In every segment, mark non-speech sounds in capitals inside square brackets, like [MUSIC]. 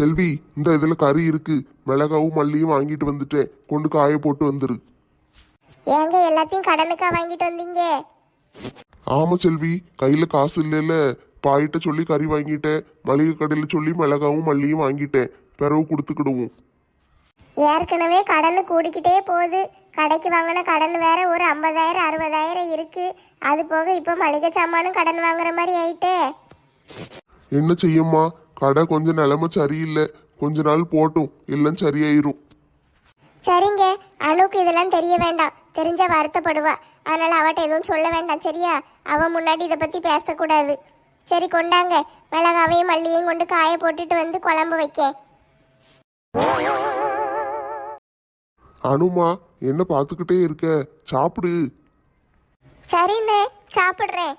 செல்வி இந்த இதுல கறி இருக்கு. மிளகாவும் மல்லியும் வாங்கிட்டு வந்துட்டேன். கொண்டு காய போட்டு வந்துரு. ஏங்க எல்லாத்தையும் கடனுக்கா வாங்கிட்டு வந்தீங்க? ஆமா செல்வி கையில காசு இல்லைல்ல. பாயிட்ட சொல்லி கறி வாங்கிட்டேன். மளிகை கடையில சொல்லி மிளகாவும் மல்லியும் வாங்கிட்டேன். பிறகு கொடுத்துக்கிடுவோம். ஏற்கனவே கடன் கூடிக்கிட்டே போகுது. கடைக்கு வாங்கின கடன் வேற ஒரு ஐம்பதாயிரம் அறுபதாயிரம் இருக்கு. அது போக இப்போ மளிகை சாமானும் கடன் வாங்குற மாதிரி ஆயிட்டே. என்ன செய்யம்மா? கடை கொஞ்சம் நிலைமை சரியில்லை. கொஞ்ச நாள் போட்டும். எல்லாம் சரியாயிரும். சரிங்க. அணுக்கு இதெல்லாம் தெரிய வேண்டாம். தெரிஞ்சா வருத்தப்படுவா. அதனால அவட்ட எதுவும் சொல்ல வேண்டாம் சரியா? அவ முன்னாடி இதை பத்தி பேசக்கூடாது. சரி கொண்டாங்க. மிளகாவையும் மல்லியையும் கொண்டு காய போட்டுட்டு வந்து குழம்பு வைக்க. அனுமா என்ன பார்த்துக்கிட்டே இருக்க? சாப்பிடு. சரிண்ணே சாப்பிட்றேன்.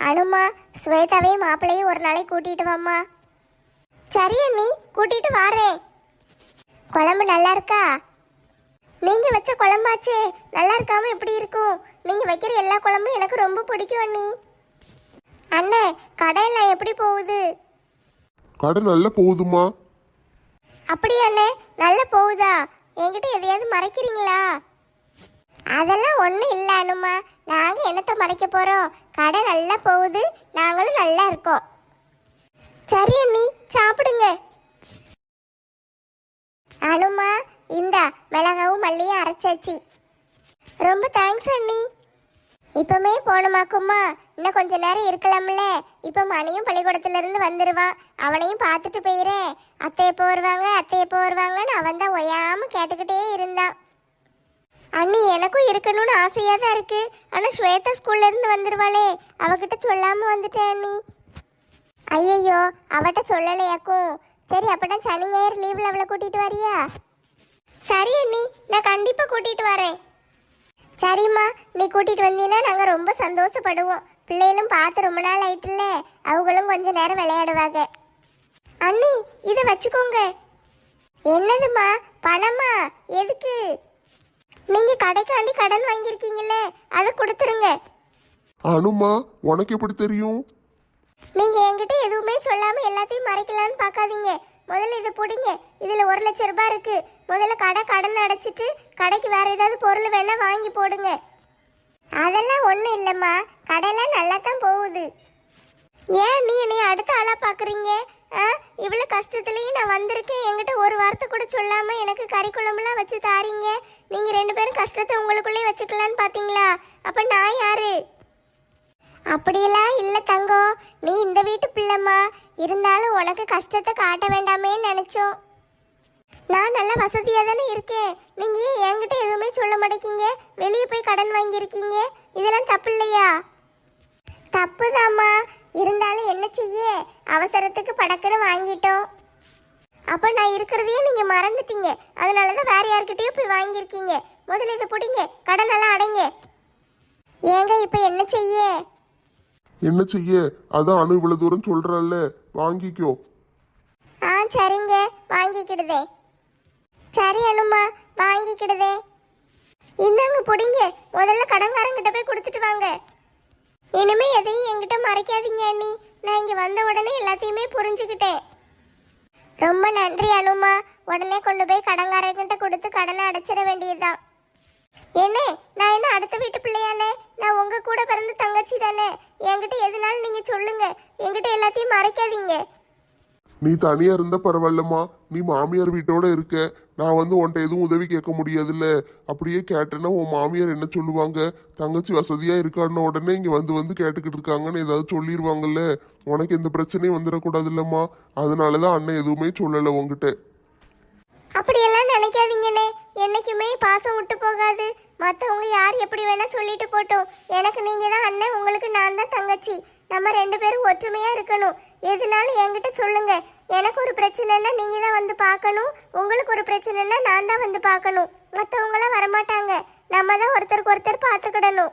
அனுமா ஸ்வேதாவையும் மாப்பிள்ளையும் ஒரு நாளைக்கு கூட்டிட்டு வாம்மா. சரி அண்ணி கூட்டிட்டு வாரேன் குழம்பு நல்லா இருக்கா? நீங்க வச்ச குழம்பாச்சே நல்லா இருக்காம எப்படி இருக்கும்? நீங்க வைக்கிற எல்லா குழம்பும் எனக்கு ரொம்ப பிடிக்கும் அண்ணி. அண்ணே கடையெல்லாம் எப்படி போகுது? கடை நல்லா போகுதுமா அப்படியா அண்ணே? நல்லா போகுதா? என்கிட்ட எதையாவது மறைக்கிறீங்களா? அதெல்லாம் ஒன்றும் இல்லை அனுமா. நாங்கள் என்னத்தை மறைக்க போகிறோம் கடை நல்லா போகுது நாங்களும் நல்லா இருக்கோம். சரி அண்ணி சாப்பிடுங்க. அனுமா இந்தா மிளகாவும் மல்லியும் அரைச்சாச்சு. ரொம்ப தேங்க்ஸ் அண்ணி. இப்பமே போகணுமாக்கும்மா இன்னும் கொஞ்ச நேரம் இருக்கலாம்ல. இப்போ மணியும் பள்ளிக்கூடத்துலேருந்து வந்துடுவான் அவனையும் பார்த்துட்டு போயிறேன் அத்தை எப்போ வருவாங்க அத்தை எப்போ வருவாங்கன்னு அவன் தான் ஒயாமல் கேட்டுக்கிட்டே இருந்தான். அண்ணி எனக்கும் இருக்கணும்னு ஆசையாக தான் இருக்கு. ஆனால் ஸ்வேதா ஸ்கூல்லேருந்து வந்துடுவாளே அவகிட்ட சொல்லாமல் வந்துட்டேன் அண்ணி. ஐயையோ அவட்ட சொல்லலையாக்கும் சரி அப்பனா சனி ஞாயிறு லீவில் அவளை கூட்டிட்டு வரியா? சரி அண்ணி நான் கண்டிப்பாக கூட்டிட்டு வரேன். சரிம்மா நீ கூட்டிட்டு வந்தீங்கன்னா நாங்கள் ரொம்ப சந்தோஷப்படுவோம். பிள்ளைகளும் பார்த்து ரொம்ப நாள் ஆயிட்டுல அவங்களும் கொஞ்ச நேரம் விளையாடுவாங்க. அண்ணி இதை வச்சுக்கோங்க. என்னதுமா பணமா? எதுக்கு? நீங்க கடைக்காண்டி கடன் வாங்கியிருக்கீங்கல்ல அதை கொடுத்துருங்க. அனுமா உனக்கு எப்படி தெரியும்? நீங்க என்கிட்ட எதுவுமே சொல்லாம எல்லாத்தையும் மறைக்கலாம்னு பார்க்காதீங்க. முதல்ல இதை பிடிங்க. இதுல ஒரு லட்ச ரூபாய் இருக்கு. முதல்ல கடை கடன் அடைச்சிட்டு கடைக்கு வேற ஏதாவது பொருள் வேணா வாங்கி போடுங்க. அதெல்லாம் ஒன்றும் இல்லைம்மா. கடையெல்லாம் நல்லா தான் போகுது. ஏன் நீ என்னை அடுத்த ஆளா பாக்குறீங்க? ஆ இவ்வளோ கஷ்டத்துலையும் நான் வந்திருக்கேன். என்கிட்ட ஒரு வார்த்தை கூட சொல்லாமல் எனக்கு கறி குழம்புலாம் வச்சு தாரீங்க. நீங்கள் ரெண்டு பேரும் கஷ்டத்தை உங்களுக்குள்ளே வச்சுக்கலான்னு பார்த்தீங்களா அப்போ நான் யாரு? அப்படியெல்லாம் இல்லை தங்கம் நீ இந்த வீட்டு பிள்ளைம்மா. இருந்தாலும் உனக்கு கஷ்டத்தை காட்ட வேண்டாமேன்னு நினச்சோம். நான் நல்ல வசதியாக தானே இருக்கேன். நீங்கள் ஏன் என்கிட்ட எதுவுமே சொல்ல மாட்டேங்கிங்க வெளியே போய் கடன் வாங்கியிருக்கீங்க. இதெல்லாம் தப்பு இல்லையா? தப்புதாம்மா. இருந்தாலும் என்ன செய்ய? அவசரத்துக்கு படக்குன்னு வாங்கிட்டோம். அப்போ நான் இருக்கிறதையே நீங்க மறந்துட்டீங்க. அதனால தான் வேற யார்கிட்டயோ போய் வாங்கியிருக்கீங்க. முதல்ல இதை பிடிங்க. கடன் எல்லாம் அடைங்க. ஏங்க இப்போ என்ன செய்ய? என்ன செய்ய? அதான் அனு இவ்வளவு தூரம் சொல்றல்ல வாங்கிக்கோ. ஆ சரிங்க. வாங்கிக்கிடுதே. சரி அனுமா. வாங்கிக்கிடுதே. இந்தாங்க பிடிங்க. முதல்ல கடன்காரங்கிட்ட போய் கொடுத்துட்டு வாங்க. இனிமே எதையும் என்கிட்ட மறைக்காதீங்க அண்ணி. நான் இங்க வந்த உடனே எல்லாத்தையுமே புரிஞ்சுக்கிட்டேன். ரொம்ப நன்றி அனுமா. உடனே கொண்டு போய் கடன்காரங்கிட்ட கொடுத்து கடனை அடைச்சிட வேண்டியதுதான். என்ன நான் என்ன அடுத்த வீட்டு பிள்ளையானே நான் உங்க கூட பிறந்த தங்கச்சி தானே. என்கிட்ட எதுனாலும் நீங்க சொல்லுங்க. என்கிட்ட எல்லாத்தையும் மறைக்காதீங்க. நீ தனியா இருந்தா பரவாயில்லம்மா. நீ மாமியார் வீட்டோட இருக்க. நான் வந்து உன்ட்ட எதுவும் உதவி கேட்க முடியாதுல்ல. அப்படியே கேட்டேன்னா உன் மாமியார் என்ன சொல்லுவாங்க? தங்கச்சி வசதியா இருக்கான்னு உடனே இங்க வந்து வந்து கேட்டுக்கிட்டு இருக்காங்கன்னு ஏதாவது சொல்லிடுவாங்கல்ல உனக்கு எந்த பிரச்சனையும் வந்துடக்கூடாது இல்லம்மா அதனாலதான் அண்ணன் எதுவுமே சொல்லல உங்ககிட்ட அப்படியெல்லாம் நினைக்காதீங்கண்ணே. என்னைக்குமே பாசம் விட்டு போகாது. மற்றவங்க யார் எப்படி வேணா சொல்லிட்டு போட்டோம். எனக்கு நீங்க தான் அண்ணன் உங்களுக்கு நான் தான் தங்கச்சி. நம்ம ரெண்டு பேரும் ஒற்றுமையாக இருக்கணும். எதுனாலும் என்கிட்ட சொல்லுங்க. எனக்கு ஒரு பிரச்சனைன்னா நீங்கள் தான் வந்து பார்க்கணும். உங்களுக்கு ஒரு பிரச்சனைன்னா நான் தான் வந்து பார்க்கணும். மற்றவங்களாம் வரமாட்டாங்க. நம்ம தான் ஒருத்தருக்கு ஒருத்தர் பார்த்துக்கிடணும்.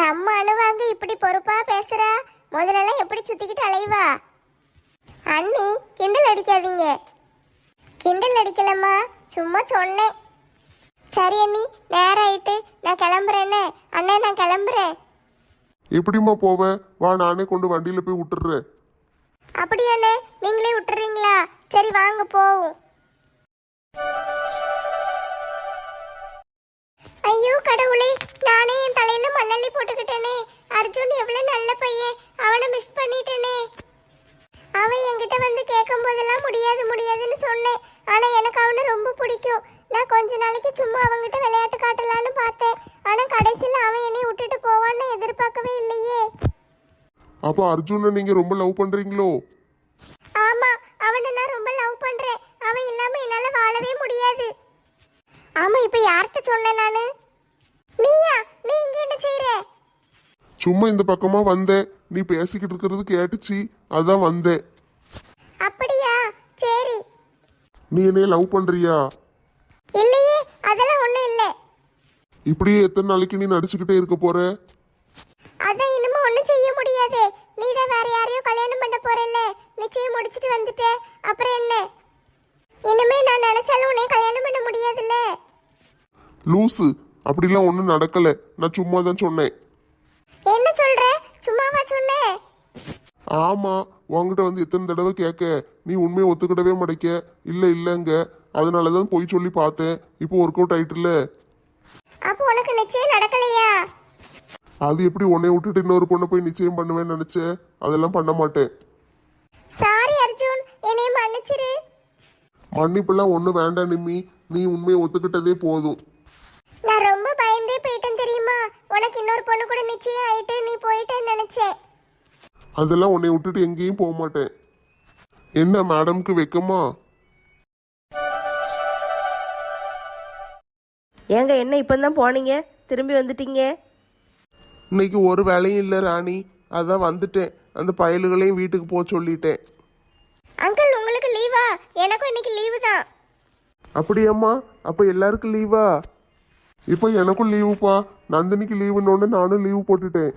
நம்ம அணுவாங்க இப்படி பொறுப்பாக பேசுறா? முதலெல்லாம் எப்படி சுற்றிக்கிட்டு அலைவா? அண்ணி கிண்டல் அடிக்காதீங்க. கிண்டல் அடிக்கலம்மா. சும்மா சொன்னேன். சரி அண்ணி நேரம் ஆயிட்டு நான் கிளம்புறேன்னு அண்ணா நான் கிளம்புறேன். எப்படிம்மா போவேன் வா நானே கொண்டு வண்டியில் போய் விட்டுடுறேன் அப்படியாண்ணே நீங்களே விட்டுறீங்களா? சரி வாங்க போவோம். ஐயோ கடவுளே நானே என் தலையில மண்ணள்ளி போட்டுக்கிட்டேனே. அர்ஜுன் எவ்வளவு நல்ல பையன். அவனை மிஸ் பண்ணிட்டேனே. அவன் என்கிட்ட வந்து கேட்கும் போதெல்லாம் முடியாது முடியாதுன்னு சொன்னேன். ஆனா எனக்கு அவனை ரொம்ப பிடிக்கும். நான் கொஞ்ச நாளைக்கு சும்மா அவன்கிட்ட விளையாட்டு காட்டலான்னு பார்த்தேன். ஆனா கடைசியில் அவன் என்னை விட்டுட்டு போவான்னு எதிர்பார்க்கவே இல்லையே. அப்போ அர்ஜுனை நீங்க ரொம்ப லவ் பண்றீங்களோ? ஆமா அவனை நான் ரொம்ப லவ் பண்றேன். அவன் இல்லாம என்னால வாழவே முடியாது. ஆமா இப்ப யார்கிட்ட சொன்னேன் நானு? நீயா? நீ இங்க என்ன செய்யற சும்மா இந்த பக்கமா வந்தேன். நீ பேசிக்கிட்டு இருக்கிறது கேட்டுச்சு. அதான் வந்தேன். அப்படியா? சரி. நீ என்னைய லவ் பண்றியா? இல்லையே அதெல்லாம் ஒண்ணும் இல்ல. இப்படியே எத்தனை நாளைக்கு நீ நடிச்சுக்கிட்டே இருக்க போற? அதான் இனிமே ஒண்ணும் செய்ய முடியாது. நீ தான் வேற யாரையோ கல்யாணம் பண்ண போறல்ல. நிச்சயம் முடிச்சிட்டு வந்துட்ட. அப்புறம் என்ன? இனிமே நான் நினைச்சாலும் உன்னை கல்யாணம் பண்ண முடியாதுல்ல. லூசு அப்படிலாம் ஒன்றும் நடக்கல. நான் சும்மா தான் சொன்னேன். என்ன சொல்ற? சும்மாவா சொன்னேன் ஆமா உன்கிட்ட வந்து எத்தனை தடவை கேட்க. நீ உண்மையை ஒத்துக்கிடவே மாட்டேக்க. இல்ல இல்லங்க. அதனால தான் போய் சொல்லி பார்த்தேன். இப்போ ஒர்க் அவுட் ஆயிட்டுல அப்போ உனக்கு நிச்சயம் நடக்கலையா? அது எப்படி உன்னை விட்டுட்டு இன்னொரு பொண்ணை போய் நிச்சயம் பண்ணுவேன்னு நினைச்சேன்? அதெல்லாம் பண்ண மாட்டேன். சாரி அர்ஜுன். என்னைய மன்னிச்சிரு. மன்னிப்பெல்லாம் ஒன்றும் வேண்டாம் நிம்மி. நீ உண்மையை ஒத்துக்கிட்டதே போதும். நான் ரொம்ப பயந்தே போயிட்டேன் தெரியுமா? உனக்கு இன்னொரு பொண்ணு கூட நிச்சயம் ஆயிட்டு நீ போயிட்டேன்னு நினைச்சேன். அதெல்லாம் உன்னை விட்டுட்டு எங்கேயும் போக மாட்டேன். என்ன மேடம்க்கு வெக்கமா? ஏங்க என்ன இப்போ தான் போனீங்க? திரும்பி வந்துட்டீங்க? இன்னைக்கு ஒரு வேலையும் இல்லை ராணி. அதான் வந்துட்டேன். அந்த பயலுகளையும் வீட்டுக்கு போக சொல்லிட்டேன். அங்கிள் உங்களுக்கு லீவா? எனக்கும் இன்னைக்கு லீவு தான். அப்படியாம்மா? அப்போ எல்லாருக்கும் லீவா? இப்போ எனக்கும் லீவுப்பா. நந்தினிக்கு லீவுன்னொன்னு நானும் லீவு போட்டுட்டேன்.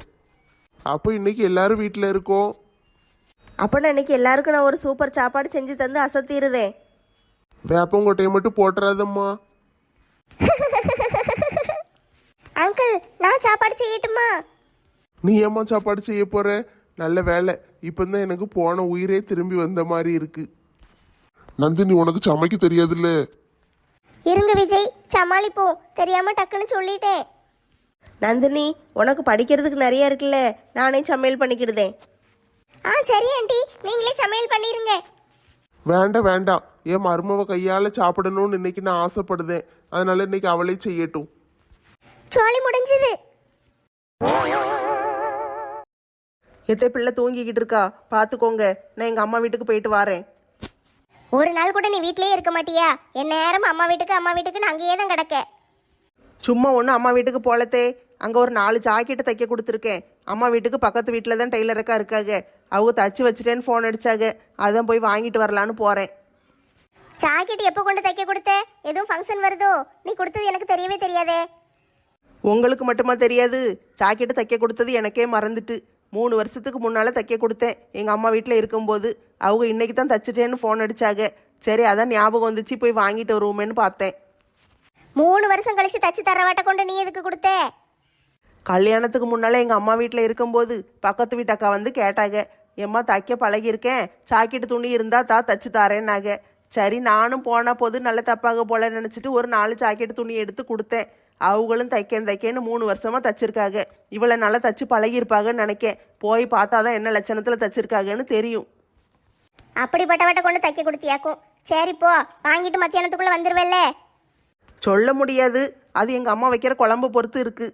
அப்போ இன்னைக்கு எல்லாரும் வீட்டில் இருக்கோம் அப்போனா இன்னைக்கு எல்லாருக்கும் நான் ஒரு சூப்பர் சாப்பாடு செஞ்சு தந்து அசத்திடுதேன். வேப்பங்கொட்டையை மட்டும் போட்டுறாதம்மா அங்கிள் நான் சாப்பாடு செய்யட்டுமா? நீ ஏம்மா சாப்பாடு செய்ய போற? நல்ல வேலை. இப்போ தான் எனக்கு போன உயிரே திரும்பி வந்த மாதிரி இருக்கு. நந்தினி உனக்கு சமைக்க தெரியாதுல்ல? இருங்க விஜய் சமாளிப்போம். தெரியாம டக்குன்னு சொல்லிட்டேன். நந்தினி உனக்கு படிக்கிறதுக்கு நிறைய இருக்குல்ல? நானே சமையல் பண்ணிக்கிடுதேன். ஆ சரி ஆண்டி. நீங்களே சமையல் பண்ணிருங்க. வேண்டாம் வேண்டாம் என் மருமவ கையால் சாப்பிடணும்னு இன்னைக்கு நான் ஆசைப்படுதேன். அதனால இன்னைக்கு அவளே செய்யட்டும். சோழி முடிஞ்சது. எத்த பிள்ளை தூங்கிக்கிட்டு இருக்கா? பார்த்துக்கோங்க நான் எங்கள் அம்மா வீட்டுக்கு போயிட்டு வரேன். ஒரு நாள் கூட நீ வீட்லயே இருக்க மாட்டியா? என் நேரம் அம்மா வீட்டுக்கு அம்மா வீட்டுக்கு நான் அங்கேயே தான் கிடக்க. சும்மா ஒன்று அம்மா வீட்டுக்கு போலத்தே. அங்கே ஒரு நாலு ஜாக்கெட்டு தைக்க கொடுத்துருக்கேன். அம்மா வீட்டுக்கு பக்கத்து வீட்டில் தான் டெய்லருக்கா இருக்காங்க. அவங்க தச்சு வச்சுட்டேன்னு ஃபோன் அடிச்சாங்க. அதான் போய் வாங்கிட்டு வரலான்னு போகிறேன் ஜாக்கெட் எப்போ கொண்டு தைக்க கொடுத்த? எதுவும் ஃபங்க்ஷன் வருதோ? நீ கொடுத்தது எனக்கு தெரியவே தெரியாதே. உங்களுக்கு மட்டுமா தெரியாது? ஜாக்கெட்டு தைக்க கொடுத்தது எனக்கே மறந்துட்டு. மூணு வருஷத்துக்கு முன்னால் தைக்க கொடுத்தேன். எங்கள் அம்மா வீட்டில் இருக்கும்போது. அவங்க இன்னைக்கு தான் தச்சுட்டேன்னு ஃபோன் அடிச்சாங்க. சரி அதான் ஞாபகம் வந்துச்சு. போய் வாங்கிட்டு வருவோமேன்னு பார்த்தேன். மூணு வருஷம் கழிச்சு தச்சு தரவாட்ட கொண்டு நீ எதுக்கு கொடுத்த? கல்யாணத்துக்கு முன்னால் எங்கள் அம்மா வீட்டில் இருக்கும்போது பக்கத்து வீட்டு அக்கா வந்து கேட்டாங்க. எம்மா தைக்க பழகியிருக்கேன். ஜாக்கெட்டு துணி இருந்தால் தா தச்சு தரேன்னாங்க. சரி நானும் போன போது நல்ல தப்பாக போல நினச்சிட்டு ஒரு நாலு ஜாக்கெட்டு துணி எடுத்து கொடுத்தேன். அவங்களும் தைக்கேன் தைக்கேன்னு மூணு வருஷமாக தச்சிருக்காங்க. இவ்வளோ நல்லா தச்சு பழகியிருப்பாங்கன்னு நினைக்கேன். போய் பார்த்தா தான் என்ன லட்சணத்தில் தச்சிருக்காங்கன்னு தெரியும். அப்படிப்பட்டவட்ட கொண்டு தைக்க கொடுத்தியாக்கும். சரி போ வாங்கிட்டு மத்தியானத்துக்குள்ள வந்துருவேல்ல. சொல்ல முடியாது. அது எங்கள் அம்மா வைக்கிற குழம்பு பொறுத்து இருக்குது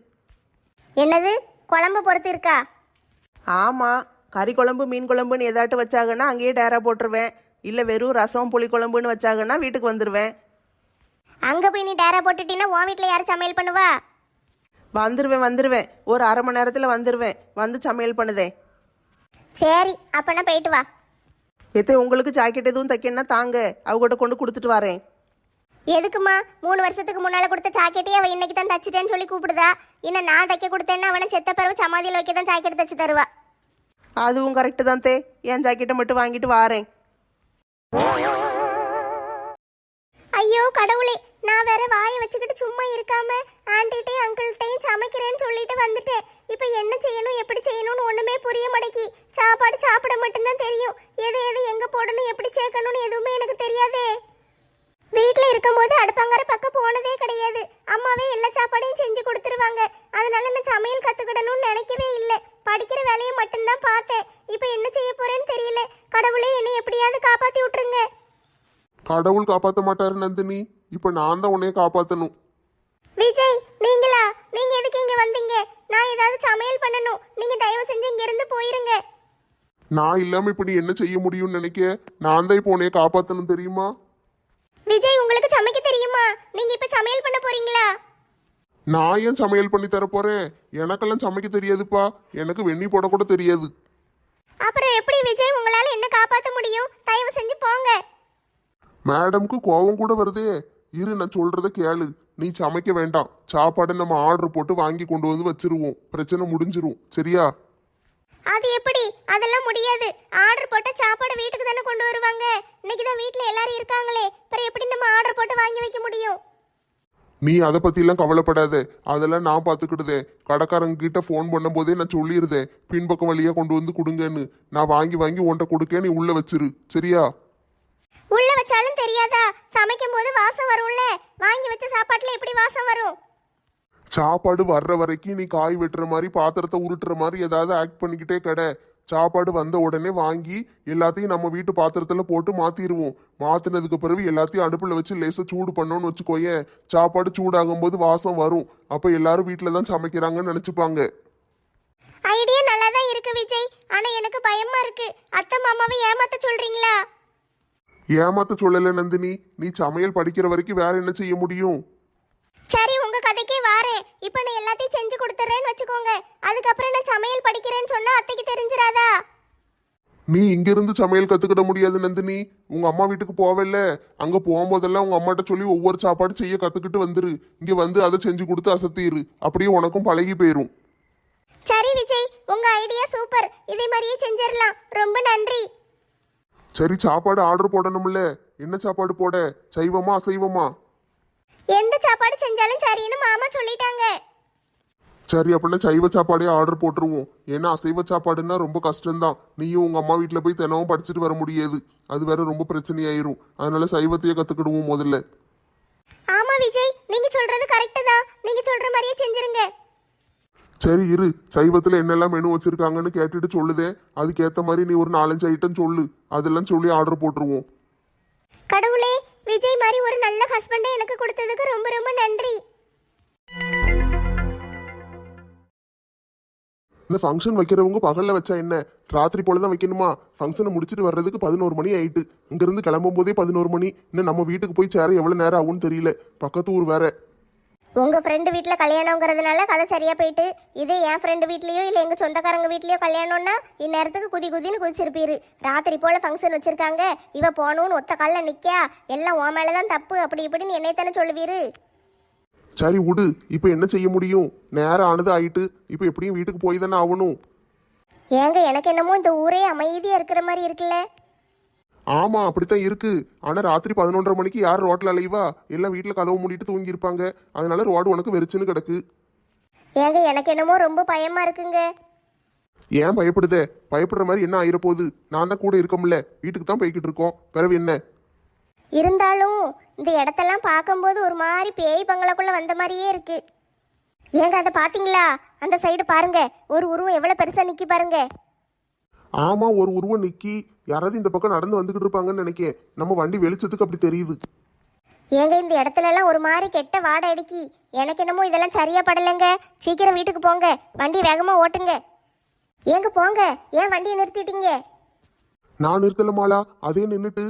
என்னது? குழம்பு பொறுத்து இருக்கா? ஆமாம் கறி குழம்பு மீன் குழம்புன்னு ஏதாட்டு வச்சாங்கன்னா அங்கேயே டேரா போட்டுருவேன். இல்லை வெறும் ரசம் புளி குழம்புன்னு வச்சாங்கன்னா வீட்டுக்கு வந்துடுவேன் அங்க போய் நீ டேரா போட்டுட்டீன்னா உன் வீட்ல யார் சமையல் பண்ணுவா? வந்துடுவேன் வந்துடுவேன் ஒரு அரை மணி நேரத்தில் வந்துடுவேன் வந்து சமையல் பண்ணுதேன் சரி அப்பனா போயிட்டு வா. எத்தே உங்களுக்கு ஜாக்கெட் எதுவும் தைக்கணும்னா தாங்க. அவகிட்ட கொண்டு கொடுத்துட்டு வரேன். எதுக்குமா மூணு வருஷத்துக்கு முன்னால கொடுத்த ஜாக்கெட்டே அவ இன்னைக்கு தான் தச்சிட்டேன்னு சொல்லி கூப்பிடுதா? இன்னும் நான் தைக்க கொடுத்தேன்னா அவனை செத்த பிறகு சமாதியில் வைக்க தான் ஜாக்கெட் தச்சு தருவா. அதுவும் கரெக்டு தான் தே. என் ஜாக்கெட்டை மட்டும் வாங்கிட்டு வாரேன். ஐயோ கடவுளே நான் வேற வாயை வச்சுக்கிட்டு சும்மா இருக்காம ஆண்டிட்டையும் அங்கிள்கிட்டையும் சமைக்கிறேன்னு சொல்லிட்டு வந்துட்டேன். இப்போ என்ன செய்யணும் எப்படி செய்யணும்னு ஒன்றுமே புரிய மாட்டேங்கி. சாப்பாடு சாப்பிட மட்டும்தான் தெரியும். எது எது எங்கே போடணும் எப்படி சேர்க்கணும்னு எதுவுமே எனக்கு தெரியாதே. வீட்டில் இருக்கும்போது அடுப்பங்கர பக்கம் போனதே கிடையாது. அம்மாவே எல்லா சாப்பாடையும் செஞ்சு கொடுத்துருவாங்க. அதனால நான் சமையல் கற்றுக்கிடணும்னு நினைக்கவே இல்லை. படிக்கிற வேலையை மட்டும்தான் பார்த்தேன். இப்போ என்ன செய்ய போறேன்னு தெரியல. கடவுளே என்னை எப்படியாவது காப்பாற்றி விட்டுருங்க. கடவுள் காப்பாத்த மாட்டாரு நந்தினி. இப்ப நான் தான் உன்னைய காப்பாத்தணும். விஜய் நீங்களா? நீங்க எதுக்கு இங்க வந்தீங்க? நான் ஏதாவது சமையல் பண்ணணும். நீங்க தயவு செஞ்சு இங்க இருந்து போயிருங்க. நான் இல்லாம இப்ப நீ என்ன செய்ய முடியும்னு நினைக்க? நான் தான் இப்போ உன்னைய காப்பாத்தணும் தெரியுமா? விஜய் உங்களுக்கு சமைக்க தெரியுமா? நீங்க இப்ப சமையல் பண்ண போறீங்களா? நான் ஏன் சமையல் பண்ணி தர போறேன்? எனக்கெல்லாம் சமைக்க தெரியாதுப்பா. எனக்கு வெண்ணி போட கூட தெரியாது. அப்புறம் எப்படி விஜய் உங்களால என்ன காப்பாத்த முடியும்? தயவு செஞ்சு போங்க. மேடம்க்கு கோவம் கூட வருதே. இரு நான் சொல்றத கேளு. நீ சமைக்க வேண்டாம். சாப்பாடு நம்ம ஆர்டர் போட்டு வாங்கி கொண்டு வந்து வச்சிருவோம். பிரச்சனை முடிஞ்சிரும். சரியா? அது எப்படி? அதெல்லாம் முடியாது. ஆர்டர் போட்ட சாப்பாடு வீட்டுக்கு தானே கொண்டு வருவாங்க. இன்னைக்கு தான் வீட்ல எல்லாரும் இருக்காங்களே. அப்புறம் எப்படி நம்ம ஆர்டர் போட்டு வாங்கி வைக்க முடியும்? நீ அதை பத்திலாம் கவலைப்படாத. அதெல்லாம் நான் பார்த்துக்கிடுதேன் கடைக்காரங்க கிட்ட ஃபோன் பண்ணும்போதே நான் சொல்லியிருந்தேன் பின்பக்கம் வழியா கொண்டு வந்து கொடுங்கன்னு. நான் வாங்கி வாங்கி உன்கிட்ட கொடுக்க நீ உள்ள வச்சிரு. சரியா? உள்ள வச்சாலும் தெரியாதா? சமைக்கும் போது வாசம் வரும்ல? வாங்கி வச்ச சாப்பாட்டுல எப்படி வாசம் வரும்? சாப்பாடு வர்ற வரைக்கும் நீ காய் வெட்டுற மாதிரி பாத்திரத்தை உருட்டுற மாதிரி ஏதாவது ஆக்ட் பண்ணிக்கிட்டே கடை. சாப்பாடு வந்த உடனே வாங்கி எல்லாத்தையும் நம்ம வீட்டு பாத்திரத்துல போட்டு மாத்திடுவோம் மாத்தினதுக்கு பிறகு எல்லாத்தையும் அடுப்புல வச்சு லேசா சூடு பண்ணோம்னு வச்சுக்கோயேன் சாப்பாடு சூடாகும் போது வாசம் வரும். அப்ப எல்லாரும் வீட்டுல தான் சமைக்கிறாங்கன்னு நினைச்சுப்பாங்க. ஐடியா நல்லா தான் இருக்கு விஜய். ஆனா எனக்கு பயமா இருக்கு. அத்தை மாமாவை ஏமாத்த சொல்றீங்களா? ஏமாத்த சொல்லல நந்தினி. நீ சமையல் படிக்கிற வரைக்கும் வேற என்ன செய்ய முடியும்? சரி உங்க கதைக்கே வாரேன். இப்போ நான் எல்லாத்தையும் செஞ்சு கொடுத்துறேன்னு வச்சுக்கோங்க. அதுக்கப்புறம் நான் சமையல் படிக்கிறேன்னு சொன்னா அத்தைக்கு தெரிஞ்சிராதா நீ இங்கிருந்து சமையல் கத்துக்கிட முடியாது நந்தினி. உங்க அம்மா வீட்டுக்கு போவல்ல. அங்க போகும்போதெல்லாம் உங்க அம்மாட்ட சொல்லி ஒவ்வொரு சாப்பாடு செய்ய கத்துக்கிட்டு வந்துரு. இங்க வந்து அதை செஞ்சு கொடுத்து அசத்திரு. அப்படியே உனக்கும் பழகி போயிரும். சரி விஜய் உங்க ஐடியா சூப்பர் இதே மாதிரியே செஞ்சிடலாம். ரொம்ப நன்றி. சரி சாப்பாடு ஆர்டர் போடணும்ல. என்ன சாப்பாடு போட? சைவமா அசைவமா? எந்த சாப்பாடு செஞ்சாலும் சரின்னு மாமா சொல்லிட்டாங்க. சரி அப்படின்னா சைவ சாப்பாடே ஆர்டர் போட்டுருவோம். ஏன்னா அசைவ சாப்பாடுன்னா ரொம்ப கஷ்டம்தான். நீயும் உங்க அம்மா வீட்டில் போய் தினமும் படிச்சுட்டு வர முடியாது. அது வேற ரொம்ப பிரச்சனையாயிரும். அதனால சைவத்தையே கத்துக்கிடுவோம் முதல்ல. ஆமா விஜய். நீங்க சொல்றது கரெக்டு தான். நீங்க சொல்ற மாதிரியே செஞ்சிருங்க. சரி இரு சைவத்துல என்னெல்லாம் மெனு வச்சிருக்காங்கன்னு கேட்டுட்டு சொல்லுதே. அதுக்கேத்த மாதிரி நீ ஒரு நாலஞ்சு ஐட்டம் சொல்லு. அதெல்லாம் சொல்லி ஆர்டர் போட்டுருவோம். கடவுளே விஜய் மாதிரி ஒரு நல்ல ஹஸ்பண்டை எனக்கு கொடுத்ததுக்கு ரொம்ப ரொம்ப நன்றி. இந்த ஃபங்க்ஷன் வைக்கிறவங்க பகல்ல வச்சா என்ன? ராத்திரி போல தான் வைக்கணுமா ஃபங்க்ஷனை முடிச்சுட்டு வர்றதுக்கு பதினோரு மணி ஆயிட்டு. இங்கிருந்து கிளம்பும் போதே பதினோரு மணி. இன்னும் நம்ம வீட்டுக்கு போய் சேர எவ்வளவு நேரம் ஆகும்னு தெரியல. பக்கத்து ஊர் வேற. உங்க ஃப்ரெண்டு வீட்டில் கல்யாணங்கிறதுனால கதை சரியா போயிட்டு இதே என் ஃப்ரெண்டு வீட்லயோ இல்லை எங்க சொந்தக்காரங்க வீட்லயோ கல்யாணம்னா இந்நேரத்துக்கு குதி குதின்னு குதிச்சிருப்பீரு. ராத்திரி போல ஃபங்க்ஷன் வச்சிருக்காங்க. இவ போகணும்னு ஒத்த காலில் நிக்கா எல்லாம் உன் மேலே தான் தப்பு. அப்படி இப்படின்னு என்னைத்தானே சொல்லுவீரு? சரி விடு. இப்போ என்ன செய்ய முடியும்? நேரம் ஆனது ஆயிட்டு இப்போ எப்படியும் வீட்டுக்கு போய் தானே ஆகணும். ஏங்க எனக்கு என்னமோ இந்த ஊரே அமைதியா இருக்கிற மாதிரி இருக்குல்ல? ஆமா அப்படித்தான் இருக்கு. ஆனா ராத்திரி பதினொன்றரை மணிக்கு யார் ரோட்ல அலைவா? எல்லாம் வீட்டுல கதவு மூடிட்டு தூங்கி இருப்பாங்க அதனால ரோடு உனக்கு வெறிச்சுன்னு கிடக்கு. ஏங்க எனக்கு என்னமோ ரொம்ப பயமா இருக்குங்க. ஏன் பயப்படுதே? பயப்படுற மாதிரி என்ன ஆயிரப்போகுது? நான் தான் கூட இருக்கோம்ல. வீட்டுக்கு தான் போய்கிட்டு இருக்கோம். பிறகு என்ன? இருந்தாலும் இந்த இடத்தெல்லாம் பார்க்கும்போது ஒரு மாதிரி பேய் பங்களாக்குள்ள வந்த மாதிரியே இருக்கு. ஏங்க அதை பாத்தீங்களா அந்த சைடு பாருங்க. ஒரு உருவம் எவ்வளவு பெருசா நிக்கி பாருங்க. ஆமா ஒரு உருவம் நிக்கி. யாராவது இந்த பக்கம் நடந்து வந்துகிட்டு இருப்பாங்கன்னு நினைக்கேன். நம்ம வண்டி வெளிச்சத்துக்கு அப்படி தெரியுது. ஏங்க இந்த இடத்துல எல்லாம் ஒரு மாதிரி கெட்ட வாடை அடிக்கி. எனக்கு என்னமோ இதெல்லாம் சரியா படலைங்க. சீக்கிரம் வீட்டுக்கு போங்க. வண்டி வேகமா ஓட்டுங்க. ஏங்க போங்க. ஏன் வண்டியை நிறுத்திட்டீங்க? நான் இருக்கலமாலா அதே நின்னுட்டு.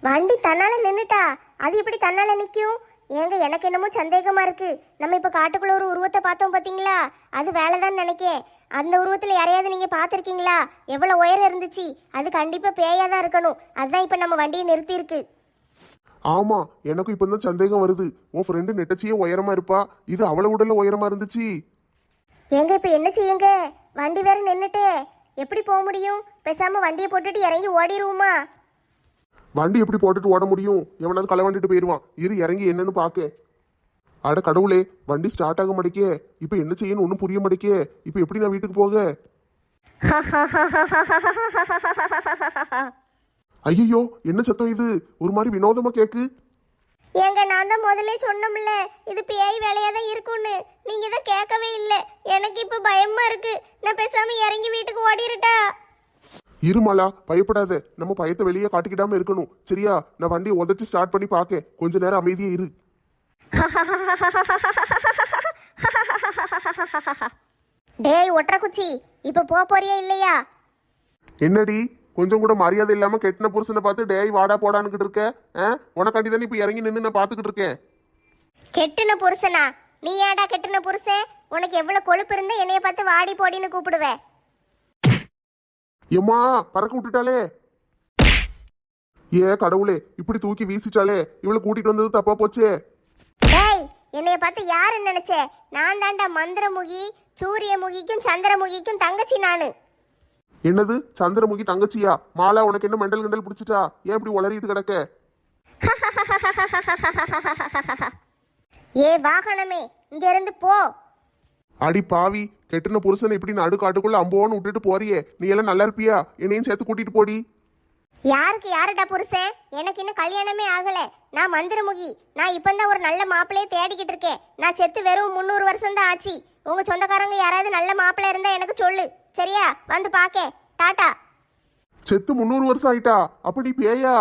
வண்டி தன்னால நின்னுட்டா? அது எப்படி தன்னால நிக்கும்? ஏங்க எனக்கு என்னமோ சந்தேகமா இருக்கு. நம்ம இப்ப காட்டுக்குள்ள ஒரு உருவத்தை பார்த்தோம் பாத்தீங்களா? அது வேலைதான் நினைக்கேன். அந்த உருவத்துல யாரையாவது நீங்க பாத்திருக்கீங்களா எவ்வளவு உயரம் இருந்துச்சு? அது கண்டிப்பா பேயா தான் இருக்கணும். அதுதான் இப்ப நம்ம வண்டியை நிறுத்தி இருக்கு ஆமா எனக்கும் இப்போ தான் சந்தேகம் வருது. உன் ஃப்ரெண்டு நெட்டச்சியே உயரமா இருப்பா. இது அவளை உடல்ல உயரமா இருந்துச்சு. ஏங்க இப்ப என்ன செய்யுங்க? வண்டி வேற நின்னுட்டு. எப்படி போக முடியும்? பேசாம வண்டியை போட்டுட்டு இறங்கி ஓடிடுவோமா வண்டி எப்படி போட்டுட்டு ஓட முடியும்? எவனாவது களவாண்டிட்டு போயிடுவான் இரு இறங்கி என்னன்னு பார்க்க அட கடவுளே வண்டி ஸ்டார்ட் ஆக மாட்டேக்கே. இப்போ என்ன செய்யணும் ஒன்றும் புரிய மாட்டேக்கே. இப்போ எப்படி நான் வீட்டுக்கு போக? ஐயோ என்ன சத்தம் இது? ஒரு மாதிரி வினோதமா கேக்கு. ஏங்க நான் தான் முதல்ல சொன்னோம்ல இது பேய் வேலையா தான் இருக்கும்னு. நீங்க தான் கேட்கவே இல்லை. எனக்கு இப்ப பயமா இருக்கு. நான் பேசாம இறங்கி வீட்டுக்கு ஓடிரட்டா. இருமாலா பயப்படாத. நம்ம பயத்தை வெளியே காட்டிக்கிடாம இருக்கணும். சரியா? நான் வண்டியை உதச்சு ஸ்டார்ட் பண்ணி பார்க்க கொஞ்ச நேரம் அமைதியா இரு. டேய் ஒற்ற குச்சி இப்ப போக போறியா இல்லையா? என்னடி? கொஞ்சம் கூட மரியாதை இல்லாம கெட்டின புருஷனை பார்த்து டேய் வாடா போடான்னுகிட்டு இருக்க? உனக்காண்டி தானே இப்ப இறங்கி நின்று நான் பாத்துக்கிட்டு இருக்கேன். கெட்டுன புருஷனா? நீ ஏடா கெட்டுன புருஷன்? உனக்கு எவ்வளவு கொழுப்பு இருந்தா என்னைய பார்த்து வாடி போடின்னு கூப்பிடுவ. எம்மா பறக்க விட்டுட்டாளே. ஏ கடவுளே இப்படி தூக்கி வீசிட்டாளே. இவளை கூட்டிட்டு வந்தது தப்பா போச்சே. டேய் என்னைய பார்த்து யாரு நினைச்ச? நான் தாண்டா மந்திரமுகி சூரியமுகிக்கும் சந்திரமுகிக்கும் தங்கச்சி நானு. என்னது? சந்திரமுகி தங்கச்சியா? மாலா உனக்கு என்ன மெண்டல் கிண்டல் பிடிச்சிட்டா? ஏன் இப்படி உளறிட்டு கிடக்க? [LAUGHS] ஏ வாகனமே இங்க இருந்து போ. அடி பாவி கெட்டின புருஷனை இப்படி நடு காட்டுக்குள்ள அம்போன்னு விட்டுட்டு போறியே. நீ எல்லாம் நல்லா இருப்பியா? என்னையும் சேர்த்து கூட்டிட்டு போடி. யாருக்கு யாருடா புருஷன் எனக்கு இன்னும் கல்யாணமே ஆகல. நான் மந்திரமுகி. நான் இப்பந்தான் ஒரு நல்ல மாப்பிள்ளையே தேடிக்கிட்டு இருக்கேன். நான் செத்து வெறும் முந்நூறு வருஷம் தான் ஆச்சு. உங்க சொந்தக்காரங்க யாராவது நல்ல மாப்பிள்ளை இருந்தா எனக்கு சொல்லு. சரியா? வந்து பாக்க. டாட்டா செத்து முந்நூறு வருஷம் ஆயிட்டா? அப்படி பேயா?